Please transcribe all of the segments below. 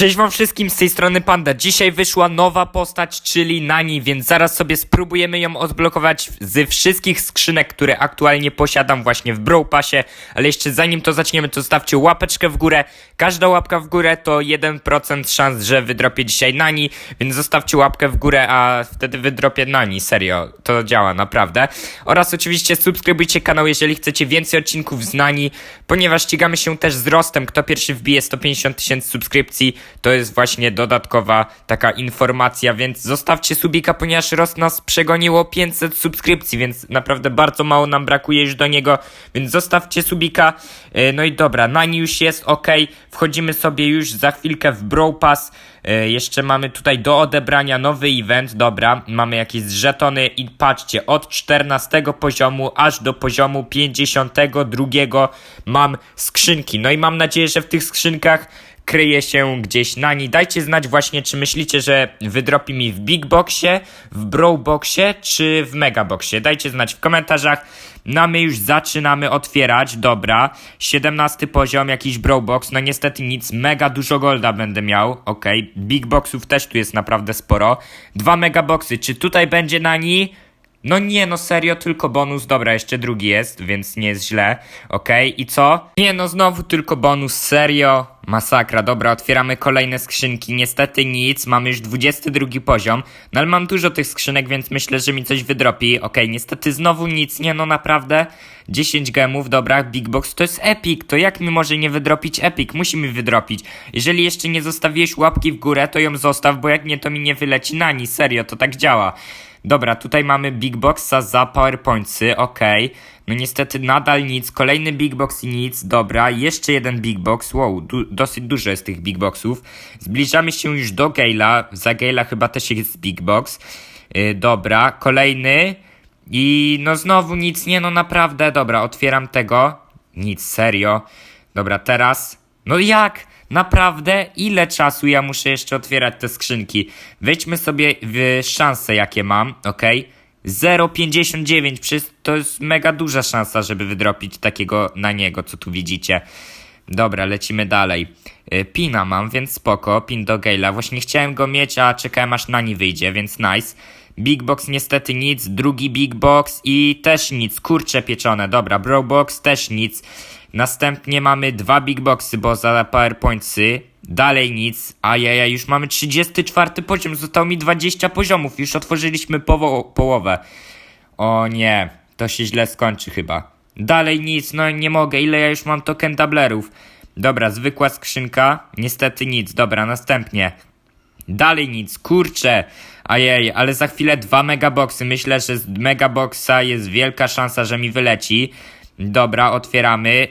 Cześć wam wszystkim, z tej strony Panda. Dzisiaj wyszła nowa postać, czyli Nani, więc zaraz sobie spróbujemy ją odblokować ze wszystkich skrzynek, które aktualnie posiadam właśnie w Brawl Passie. Ale jeszcze zanim to zaczniemy, to zostawcie łapeczkę w górę. Każda łapka w górę to 1% szans, że wydropię dzisiaj Nani, więc zostawcie łapkę w górę, a wtedy wydropię Nani. Serio, to działa naprawdę. Oraz oczywiście subskrybujcie kanał, jeżeli chcecie więcej odcinków z Nani, ponieważ ścigamy się też z Rostem. Kto pierwszy wbije 150 tysięcy subskrypcji, to jest właśnie dodatkowa taka informacja, więc zostawcie subika, ponieważ Rost nas przegoniło 500 subskrypcji, więc naprawdę bardzo mało nam brakuje już do niego, więc zostawcie subika. E, No i dobra, Nani już jest ok, wchodzimy sobie już za chwilkę w Brawl Pass. E, Jeszcze mamy tutaj do odebrania nowy event, dobra, mamy jakieś żetony i patrzcie, od 14 poziomu aż do poziomu 52 mam skrzynki. No i mam nadzieję, że w tych skrzynkach kryje się gdzieś Nani. Dajcie znać właśnie, czy myślicie, że wydropi mi w Big Boxie, w Brawl Boxie, czy w Mega Boxie. Dajcie znać w komentarzach. No a my już zaczynamy otwierać, dobra. 17 poziom, jakiś Brawl Box, no niestety nic, mega dużo golda będę miał, okej. Big Boxów też tu jest naprawdę sporo. Dwa Mega Boxy, czy tutaj będzie Nani? No nie, no serio, tylko bonus. Dobra, jeszcze drugi jest, więc nie jest źle. Okej, i co? Nie, no znowu tylko bonus, serio. Masakra, dobra, otwieramy kolejne skrzynki. Niestety nic, mamy już 22 poziom. No ale mam dużo tych skrzynek, więc myślę, że mi coś wydropi. Okej, niestety znowu nic, nie no naprawdę. 10 gemów, dobra, Big Box to jest Epic. To jak mi może nie wydropić Epic? Musi mi wydropić. Jeżeli jeszcze nie zostawiłeś łapki w górę, to ją zostaw, bo jak nie, to mi nie wyleci na nic. Serio, to tak działa. Dobra, tutaj mamy Big Boxa za PowerPointsy, okej. No niestety nadal nic, kolejny Big Box i nic, dobra, jeszcze jeden Big Box, wow, du dosyć dużo jest tych Big Boxów. Zbliżamy się już do Gale'a, za Gale'a chyba też jest Big Box. Yy, dobra, kolejny i no znowu nic, nie no naprawdę, dobra, otwieram tego. Nic, serio. Dobra, teraz, no jak? Naprawdę? Ile czasu ja muszę jeszcze otwierać te skrzynki? Wejdźmy sobie w szanse, jakie mam, ok? 0,59, przecież to jest mega duża szansa, żeby wydropić takiego na niego, co tu widzicie. Dobra, lecimy dalej. Y, Pina mam, więc spoko, pin do Gale'a. Właśnie chciałem go mieć, a czekałem aż na nie wyjdzie, więc nice. Big Box niestety nic, drugi Big Box i też nic, kurcze pieczone. Dobra, Bro Box też nic. Następnie mamy dwa Big Boxy, bo za PowerPointsy. Dalej nic. Ajajaj, już mamy 34 poziom, zostało mi 20 poziomów, już otworzyliśmy powo połowę. O nie, to się źle skończy chyba. Dalej nic, no nie mogę, ile ja już mam token tablerów. Dobra, zwykła skrzynka, niestety nic, dobra, następnie. Dalej nic, kurczę. Ajej, ale za chwilę dwa megaboxy. Myślę, że z megaboxa jest wielka szansa, że mi wyleci. Dobra, otwieramy.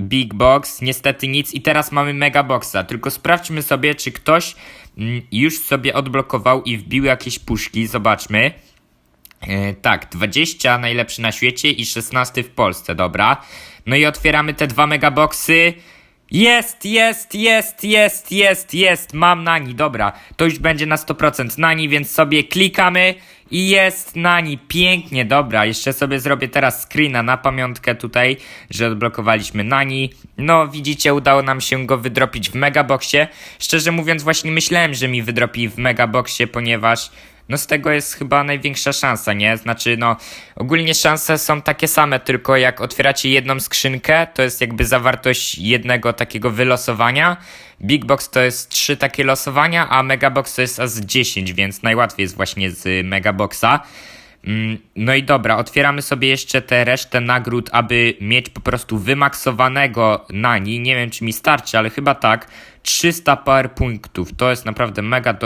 Big box, niestety nic i teraz mamy megaboxa. Tylko sprawdźmy sobie, czy ktoś mm, już sobie odblokował i wbił jakieś puszki. Zobaczmy. E, tak, 20 najlepszy na świecie i 16 w Polsce, dobra. No i otwieramy te dwa megaboxy. Jest, jest, jest, jest, jest, jest, mam nani, dobra, to już będzie na 100% nani, więc sobie klikamy i jest nani, pięknie, dobra, jeszcze sobie zrobię teraz screena na pamiątkę tutaj, że odblokowaliśmy nani, no widzicie, udało nam się go wydropić w megaboxie, szczerze mówiąc właśnie myślałem, że mi wydropi w megaboxie, ponieważ no z tego jest chyba największa szansa, nie? Znaczy, no, ogólnie szanse są takie same, tylko jak otwieracie jedną skrzynkę, to jest jakby zawartość jednego takiego wylosowania. Big Box to jest trzy takie losowania, a Megabox to jest aż 10, więc najłatwiej jest właśnie z Megaboxa. Mm, No i dobra, otwieramy sobie jeszcze tę resztę nagród, aby mieć po prostu wymaksowanego nani. Nie wiem, czy mi starczy, ale chyba tak. 300 power punktów, to jest naprawdę mega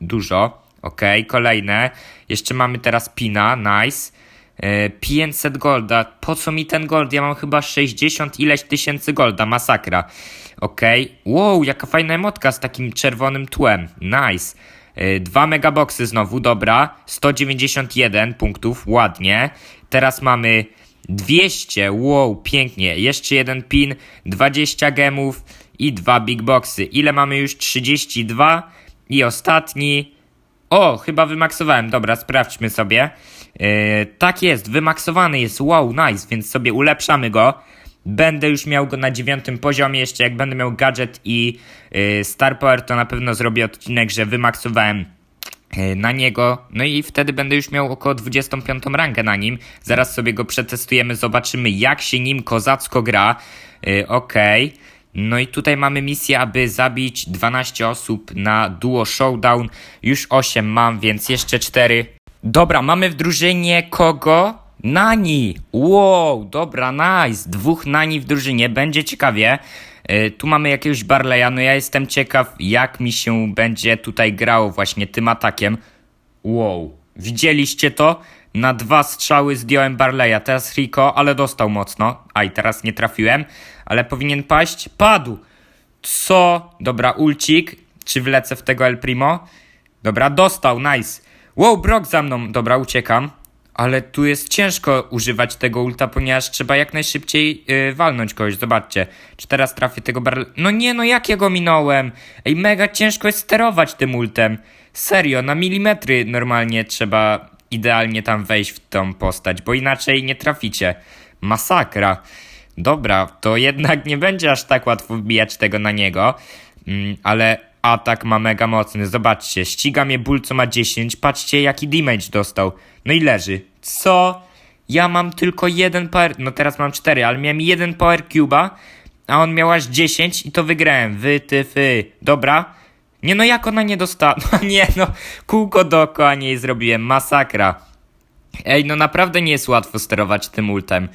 dużo. Okej, kolejne. Jeszcze mamy teraz pina, nice. E, 500 golda. Po co mi ten gold? Ja mam chyba 60 ileś tysięcy golda, masakra. Okej. Wow, jaka fajna emotka z takim czerwonym tłem. Nice. E, Dwa megaboxy znowu, dobra. 191 punktów, ładnie. Teraz mamy 200, wow, pięknie. Jeszcze jeden pin, 20 gemów i dwa big boxy. Ile mamy już? 32 i ostatni. O, chyba wymaksowałem. Dobra, sprawdźmy sobie. Yy, tak jest, wymaksowany jest. Wow, nice, więc sobie ulepszamy go. Będę już miał go na dziewiątym poziomie, jeszcze jak będę miał gadżet i yy, Star Power, to na pewno zrobię odcinek, że wymaksowałem yy, na niego, no i wtedy będę już miał około 25 rangę na nim. Zaraz sobie go przetestujemy, zobaczymy jak się nim kozacko gra. Yy, Okej. No i tutaj mamy misję, aby zabić 12 osób na duo showdown. Już 8 mam, więc jeszcze 4. Dobra, mamy w drużynie kogo? Nani! Wow, dobra, nice. Dwóch nani w drużynie, będzie ciekawie. Yy, tu mamy jakiegoś Barleya, no ja jestem ciekaw, jak mi się będzie tutaj grało właśnie tym atakiem. Wow, widzieliście to? Na dwa strzały zdjąłem Barleya, teraz Rico, ale dostał mocno. A i teraz nie trafiłem, ale powinien paść. Padł! Co? Dobra, ulcik. Czy wlecę w tego El Primo? Dobra, dostał, nice. Wow, Brock za mną. Dobra, uciekam. Ale tu jest ciężko używać tego ulta, ponieważ trzeba jak najszybciej yy, walnąć kogoś. Zobaczcie. Czy teraz trafię tego barle... No nie, no jak ja go minąłem? Ej, mega ciężko jest sterować tym ultem. Serio, na milimetry normalnie trzeba idealnie tam wejść w tą postać, bo inaczej nie traficie. Masakra. Dobra, to jednak nie będzie aż tak łatwo wbijać tego na niego, mm, ale atak ma mega mocny. Zobaczcie, ściga mnie ból, co ma 10. Patrzcie, jaki damage dostał. No i leży. Co? Ja mam tylko jeden power... No teraz mam 4, ale miałem jeden power cube'a, a on miał aż 10 i to wygrałem. Wy, ty, fy. Dobra. Nie no, jak ona nie dostała? No nie no, kółko dookoła niej zrobiłem. Masakra. Ej, no naprawdę nie jest łatwo sterować tym ultem.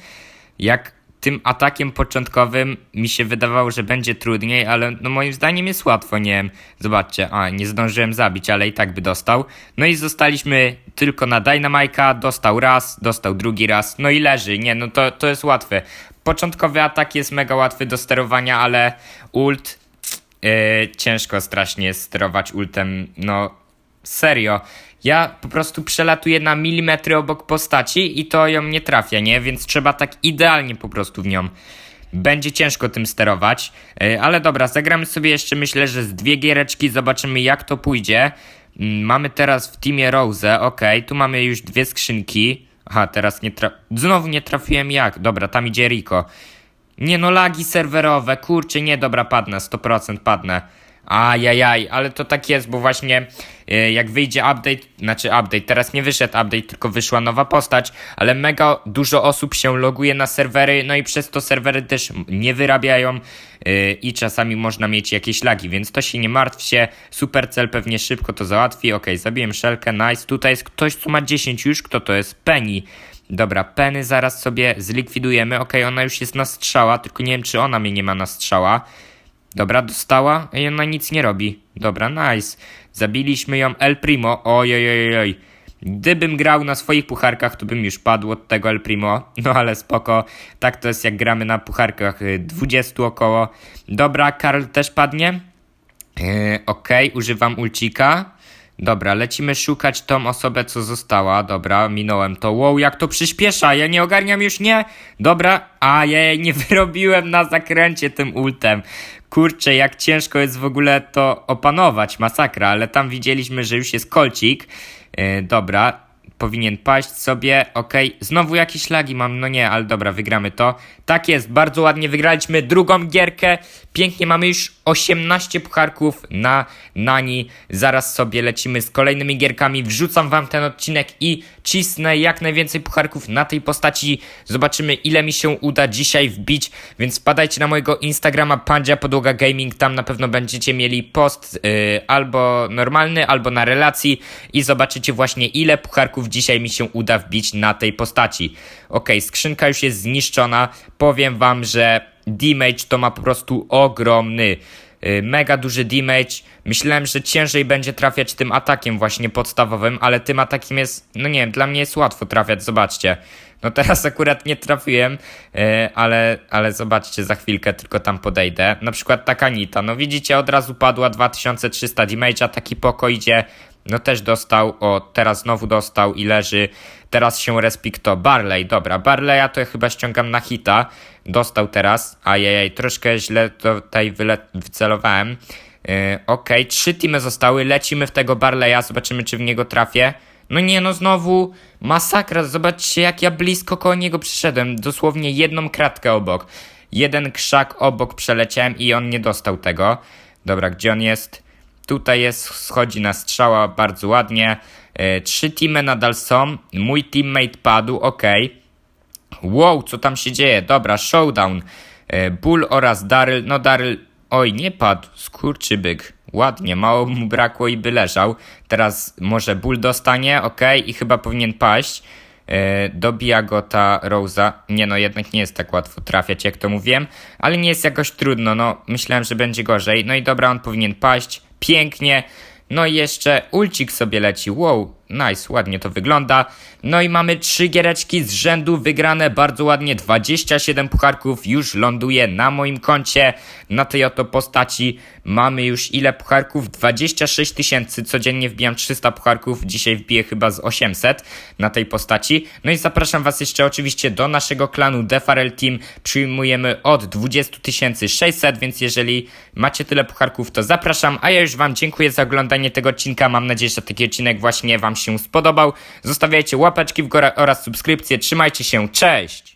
Jak tym atakiem początkowym mi się wydawało, że będzie trudniej, ale no moim zdaniem jest łatwo, nie wiem. Zobaczcie, a nie zdążyłem zabić, ale i tak by dostał. No i zostaliśmy tylko na Dynamike'a, dostał raz, dostał drugi raz, no i leży. Nie, no to, to jest łatwe. Początkowy atak jest mega łatwy do sterowania, ale ult yy, ciężko strasznie sterować ultem, no serio. Ja po prostu przelatuję na milimetry obok postaci i to ją nie trafia, nie? Więc trzeba tak idealnie po prostu w nią. Będzie ciężko tym sterować, yy, ale dobra, zagramy sobie jeszcze myślę, że z dwie giereczki, zobaczymy jak to pójdzie. Mm, Mamy teraz w teamie Rose, ok, tu mamy już dwie skrzynki. Aha, teraz nie tra... Znowu nie trafiłem jak? Dobra, tam idzie Rico. Nie no, lagi serwerowe, kurczę, nie, dobra, padnę, 100% padnę. Ajajaj, ale to tak jest, bo właśnie e, jak wyjdzie update, znaczy update, teraz nie wyszedł update, tylko wyszła nowa postać, ale mega dużo osób się loguje na serwery, no i przez to serwery też nie wyrabiają e, i czasami można mieć jakieś lagi, więc to się nie martw się, Supercell pewnie szybko to załatwi, ok, zabiłem szelkę, nice, tutaj jest ktoś, co ma 10 już, kto to jest? Penny. Dobra, Penny zaraz sobie zlikwidujemy, ok, ona już jest na strzała, tylko nie wiem, czy ona mnie nie ma na strzała. Dobra, dostała i ona nic nie robi. Dobra, nice. Zabiliśmy ją El Primo. Oj. Gdybym grał na swoich pucharkach, to bym już padł od tego El Primo. No ale spoko. Tak to jest jak gramy na pucharkach y, 20 około. Dobra, Karl też padnie. Yy, Okej, używam ulcika. Dobra, lecimy szukać tą osobę, co została. Dobra, minąłem to. Wow, jak to przyspiesza, ja nie ogarniam już, nie? Dobra, a ja jej nie wyrobiłem na zakręcie tym ultem. Kurczę, jak ciężko jest w ogóle to opanować, masakra, ale tam widzieliśmy, że już jest kolcik. Yy, dobra, powinien paść sobie, okej, znowu jakieś lagi mam, no nie, ale dobra, wygramy to. Tak jest, bardzo ładnie wygraliśmy drugą gierkę, pięknie, mamy już 18 pucharków na Nani, zaraz sobie lecimy z kolejnymi gierkami, wrzucam wam ten odcinek i cisnę jak najwięcej pucharków na tej postaci, zobaczymy ile mi się uda dzisiaj wbić, więc wpadajcie na mojego Instagrama Pandzia Podłoga Gaming, tam na pewno będziecie mieli post yy, albo normalny, albo na relacji. I zobaczycie właśnie ile pucharków dzisiaj mi się uda wbić na tej postaci. Ok, skrzynka już jest zniszczona, powiem wam, że damage to ma po prostu ogromny. Yy, Mega duży damage. Myślałem, że ciężej będzie trafiać tym atakiem właśnie podstawowym, ale tym atakiem jest, no nie wiem, dla mnie jest łatwo trafiać, zobaczcie. No teraz akurat nie trafiłem, yy, ale, ale zobaczcie, za chwilkę tylko tam podejdę. Na przykład taka Nita, no widzicie, od razu padła 2300 damage'a, taki poko idzie, no też dostał, o teraz znowu dostał i leży. Teraz się respi? Barley, dobra, Barleya to ja chyba ściągam na hita. Dostał teraz, ajajaj, troszkę źle tutaj wyle- wycelowałem. Yy, Okej, trzy teamy zostały, lecimy w tego Barleya, zobaczymy czy w niego trafię. No nie, no znowu masakra, zobaczcie jak ja blisko koło niego przyszedłem, dosłownie jedną kratkę obok. jeden krzak obok przeleciałem i on nie dostał tego. Dobra, gdzie on jest? Tutaj jest, schodzi na strzała bardzo ładnie. E, trzy teamy nadal są. Mój teammate padł, ok. Wow, co tam się dzieje? Dobra, showdown. E, Bull oraz Daryl. No Daryl, oj, nie padł. Skurczybyk. Ładnie, mało mu brakło i by leżał. Teraz może Bull dostanie, ok, i chyba powinien paść. E, dobija go ta Rosa. Nie no, jednak nie jest tak łatwo trafiać, jak to mówiłem, ale nie jest jakoś trudno, no myślałem, że będzie gorzej. No i dobra, on powinien paść. Pięknie. No i jeszcze ulcik sobie leci. Wow, nice, ładnie to wygląda. No i mamy trzy giereczki z rzędu wygrane bardzo ładnie. 27 pucharków już ląduje na moim koncie. Na tej oto postaci mamy już ile pucharków? 26 tysięcy. Codziennie wbijam 300 pucharków. Dzisiaj wbiję chyba z 800 na tej postaci. No i zapraszam was jeszcze oczywiście do naszego klanu Defarel Team. Przyjmujemy od 20 600, więc jeżeli macie tyle pucharków, to zapraszam. A ja już wam dziękuję za oglądanie tego odcinka. Mam nadzieję, że taki odcinek właśnie wam się spodobał. Zostawiajcie łapeczki w górę oraz subskrypcje. Trzymajcie się, cześć!